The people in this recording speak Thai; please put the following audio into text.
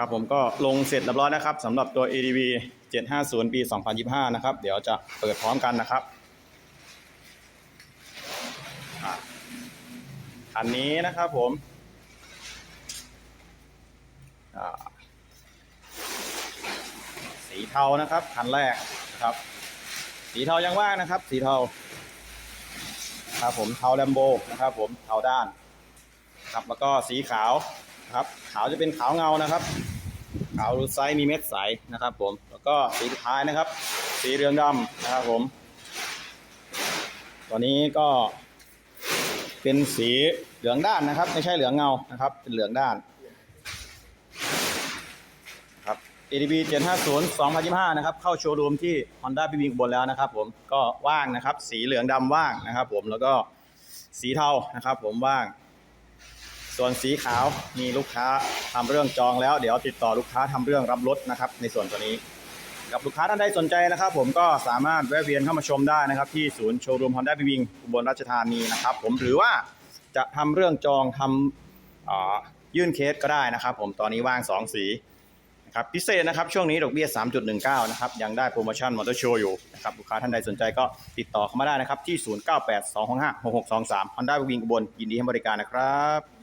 ครับผมก็ลงเสร็จเรียบร้อยนะครับสำหรับตัว ADV 750 ปี 2025 นะครับ เดี๋ยวจะเปิดพร้อมกันนะครับอันนี้นะครับผมสีเทานะครับคันแรกนะครับ สีเทายังว่างนะครับ สีเทาครับผมเทาแลมโบนะครับ ผมเทาด้าน ครับแล้วก็สีขาว ครับ ขาวจะเป็นขาวเงานะครับ ขาวรูไซส์มีเม็ดใสนะครับ ผม แล้วก็สีสุดท้ายนะครับ สีเหลืองดำนะครับผม ตัวนี้ก็เป็นสีเหลืองด้านนะครับ ไม่ใช่เหลืองเงานะครับ เป็นเหลืองด้าน ครับ ADB 750 2025 นะครับ เข้าโชว์รูมที่ Honda พิบิงบนแล้วนะครับ ผม ก็ว่างนะครับ สีเหลืองดำว่างนะครับ ผม แล้วก็สีเทานะครับ ผมว่าง ส่วนสีขาวมีลูกค้าทำเรื่องจองแล้ว เดี๋ยวติดต่อลูกค้าทำเรื่องรับรถนะครับ ในส่วนตัวนี้ กับลูกค้าท่านใดสนใจนะครับ ผมก็สามารถแวะเวียนเข้ามาชมได้นะครับ ที่ศูนย์โชว์รูม Honda พิบิงอุบลราชธานีนะครับ ผมหรือว่าจะทำเรื่องจองทำอ่ายื่นเคสก็ได้นะครับ ผมตอนนี้ว่างสองสีนะครับพิเศษนะครับช่วงนี้ดอกเบี้ย 3.19 นะครับ ยังได้โปรโมชั่นมอเตอร์โชว์อยู่นะครับลูกค้าท่านใดสนใจก็ติดต่อเข้ามาได้นะครับ ที่ 0982656623 Honda วิงอุบลยินดีให้บริการนะครับ